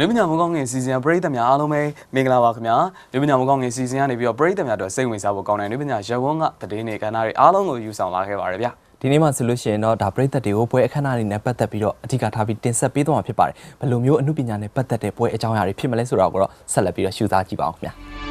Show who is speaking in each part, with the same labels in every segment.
Speaker 1: နွေပညာမကောင်းငင်စီစဉ်ပရိသတ်များအားလုံးပဲမင်္ဂလာပါခင်ဗျာနွေပညာမကောင်းငင်စီစဉ်ကနေပြီးတော့ပရိသတ်များတို့စိတ်ဝင်စားဖို့ကောင်းတဲ့နွေပညာရဝန်းကတည်င်းနေကဏ္ဍတွေအားလုံးကိုယူဆောင်လာခဲ့ပါရဗျာ
Speaker 2: ဒီနေ့မှဆိုလို့ရှိရင်တော့ဒါပရိသတ်တွေကိုပွဲအခမ်းအနားတွေနဲ့ပတ်သက်ပြီးတော့အဓိကထားပြီးတင်ဆက်ပေးသွားမှာဖြစ်ပါတယ်ဘယ်လိုမျိုးအမှုပညာနဲ့ပတ်သက်တဲ့ပွဲအကြောင်းအရာတွေဖြစ်မလဲဆိုတော့ကိုတော့ဆက်လက်ပြီးတော့ရှုစားကြည့်ပါအောင်ခင်ဗျာ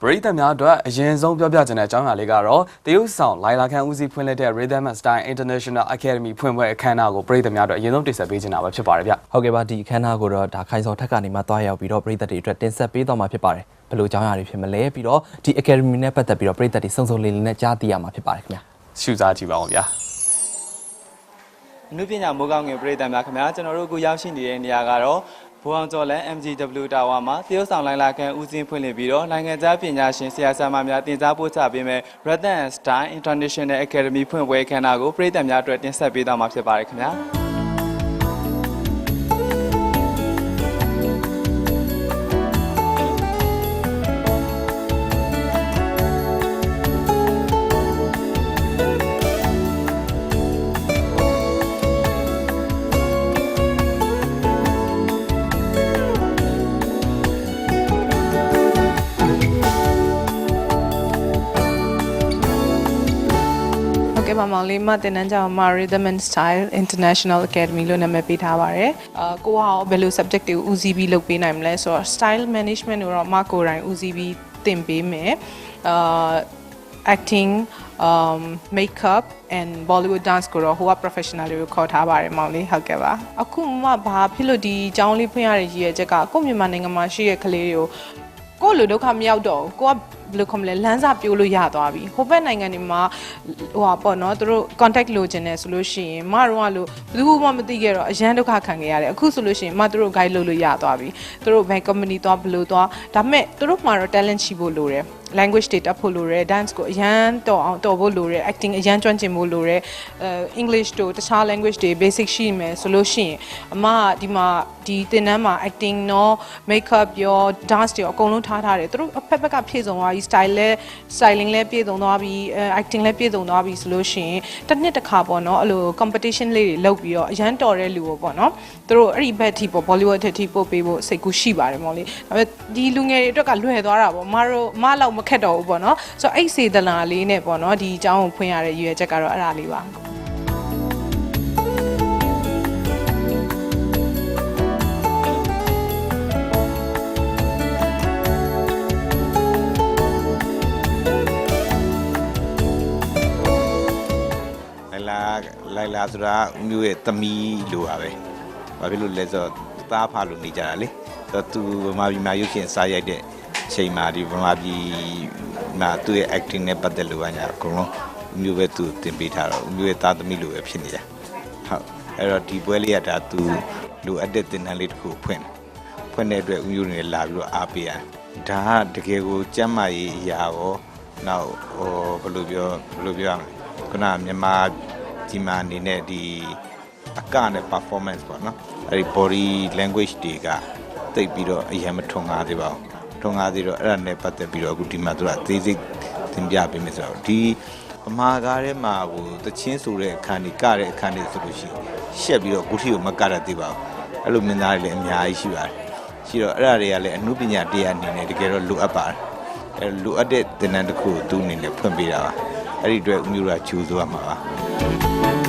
Speaker 1: ပရိသတ်များအတွက်အရင်ဆုံးပြောပြချင်တဲ့အကြောင်းအရာလေးကတော့တရုတ်ဆောင်လိုင်လာခန်ဦးစီးဖွင့်လှစ်တဲ့ Rhythm and Style International Academy ဖွင့်ပွဲအခမ်းအနားကိုပရိသတ်များအတွက်အရင်ဆုံးတင်ဆက်ပေးချင်တာပဲဖြစ်ပါတယ်ဗျာ
Speaker 2: ဟုတ်ကဲ့ပါဒီအခမ်းအနားကိုတော့ဒါခိုင်စောထက်ကနေမှတွားရောက်ပြီးတော့ပရိသတ်တွေအတွက်တင်ဆက်ပေးသွားမှာဖြစ်ပါတယ်ဘယ်လိုအကြောင်းအရာတွေဖြစ်မလဲပြီးတော့ဒီ academy နဲ့ပတ်သက်ပြီးတော့ပရိသတ်တွေစုံစုံလင်လင်နဲ့ကြားသိရမှာဖြစ်ပါတယ်ခင်ဗျာ
Speaker 1: ရှုစားကြည့်ပါအောင်ဗျာ
Speaker 3: အနုပညာမိုးကောင်းငယ်ပြည်သူများခင်ဗျာကျွန်တော်တို့အခုရောက်ရှိနေတဲ့နေရာကတော့ ဘူအောင်ကျော်လန် MGW Tower မှာတရုတ်ဆောင်လိုင်းလာကန်ဦးစင်းဖွင့်လှစ်ပြီးတော့နိုင်ငံခြားပညာရှင်ဆရာဆရာမများတင် जा ပို့ချပေးမဲ့ Rathan and Stein International Academy ဖွင့်ပွဲခမ်းနားကိုပြည်သူများအတွက်တင်ဆက်ပေးသွားမှာဖြစ်ပါတယ်ခင်ဗျာ
Speaker 4: ဟုတ်ကဲ့ပါမောင်လေးမတင်တန်းကြောင် Rhythm and Style International Academy လို့နာမည်ပေးထားပါတယ်။အာကိုကရောဘယ်လို subject တွေကိုဦးစီးပြီးလုပ်ပေးနိုင်မလဲဆိုတော့ style management ကိုတော့မကိုယ်တိုင်ဦးစီးပြီးသင်ပေးမယ်။အာ acting um makeup and bollywood dance ကိုတော့ဟိုက professional တွေကိုခေါ်ထားပါတယ်မောင်လေးဟုတ်ကဲ့ပါအခုမှဘာဖြစ်လို့ဒီအကြောင်းလေးဖွင့်ရတဲ့ရည်ရွယ်ချက်ကကိုယ့်မြန်မာနိုင်ငံမှာရှိတဲ့ကလေးတွေကိုကိုယ့်လိုဒုက္ခမရောက်တော့ဘူးကိုကဘယ်လိုခေါ်မလဲလမ်းစာပြိုးလို့ရသွားပြီဟိုဘက်နိုင်ငံတွေမှာဟိုဟာပေါ့နော်သူတို့ contact လိုချင်တယ်ဆိုလို့ရှိရင်မတို့ကလို့ဘယ်သူမှမသိခဲ့တော့အရန်ဒုက္ခခံခဲ့ရတယ်အခုဆိုလို့ရှိရင်မတို့ guide လုပ်လို့ရသွားပြီသူတို့ဘယ် company သွားဘယ်လိုသွားဒါပေမဲ့သူတို့မှာတော့ talent ရှိဖို့လိုတယ် language တွေတက်ဖို့လိုတယ် dance ကိုအရန်တော်အောင်တော်ဖို့လိုတယ် acting အရန်ကျွမ်းကျင်ဖို့လိုတယ်အဲ English တို့တခြား language တွေ basic ရှိမယ်ဆိုလို့ရှိရင်အမကဒီမှာဒီသင်တန်းမှာ acting နော် makeup ရော dance တွေရောအကုန်လုံးထားထားတယ်သူတို့အဖက်ဖက်ကဖြည့်စုံသွားပြီ style လဲ styling လဲပြည့်စုံသွားပြီအဲ acting လဲပြည့်စုံသွားပြီဆိုလို့ရှိရင်တစ်နှစ်တစ်ခါပေါ့နော်အဲ့လို competition လေးတွေလုပ်ပြီးတော့အရန်တော်တဲ့လူကိုပေါ့နော်သူတို့အဲ့ဒီဘက်အထိပေါ့ Bollywood အထိပို့ပေးဖို့စိတ်ကူးရှိပါတယ်မော်လေးဒါပေမဲ့ဒီလူငယ်တွေအတွက်ကလွယ်သွားတာပေါ့မတို့မလောက်မခက်တော့ဘူးပေါ့နော်ဆိုတော့အဲ့စေတနာလေးနဲ့ပေါ့နော်ဒီအကြောင်းကိုဖွင့်ရတဲ့ရည်ရွယ်ချက်ကတော့အဲ့ဒါလေးပါ
Speaker 5: လာလိုက်လာဆိုတာဦးမျိုးရဲ့သမီးလိုပါပဲ။ဘာဖြစ်လို့လဲဆိုတော့သားဖလို့နေကြတာလေ။ဆိုတော့သူဗမာပြည်မှာရုပ်ရှင်စားရိုက်တဲ့အချိန်မှာဒီဗမာပြည်မှာသူ့ရဲ့ acting နဲ့ပတ်သက်လို့ကညာအကုန်လုံးဦးမျိုးပဲသူတင်ပေးထားတော့ဦးမျိုးရဲ့သားသမီးလိုပဲဖြစ်နေတာ။ဟုတ်အဲ့တော့ဒီပွဲလေးကဒါသူလိုအပ်တဲ့တင်တန်းလေးတစ်ခုဖွင့်တယ်။ဖွင့်တဲ့အတွက်ဦးမျိုးတွေလာပြီးတော့အားပေးရတယ်။ဒါကတကယ်ကိုစမ်းမာရေးအရာရောနောက်ဟိုဘယ်လိုပြောဘယ်လိုပြောရမလဲ။ခုနကမြန်မာ ဒီမှာအနေနဲ့ဒီအကနဲ့ performance ပေါ့နော်အဲ့ဒီ body language တွေကတိတ်ပြီးတော့အရင်မထွန်ကားသေးပါဘူးထွန်ကားသေးတော့အဲ့ဒါနဲ့ပတ်သက်ပြီးတော့အခုဒီမှာသူကအသေးစိတ်သင်ပြပေးမယ်ဆိုတော့ဒီဗမာကားထဲမှာဟိုတချင်းဆိုတဲ့အခန်းကြီးကတဲ့အခန်းကြီးဆိုလို့ရှိရင်ရှက်ပြီးတော့အခုထိကိုမကတတ်သေးပါဘူးအဲ့လိုမင်းသားတွေလည်းအများကြီးရှိပါတယ်ရှိတော့အဲ့ဒါတွေကလည်းအမှုပညာတရားအနေနဲ့တကယ်တော့လိုအပ်ပါတယ်အဲ့လိုအပ်တဲ့သင်တန်းတစ်ခုကိုသူ့အနေနဲ့ဖွင့်ပေးတာပါ အဲ့ဒီအတွက်ဦးမျိုးကဂျူဆိုရမှာပါ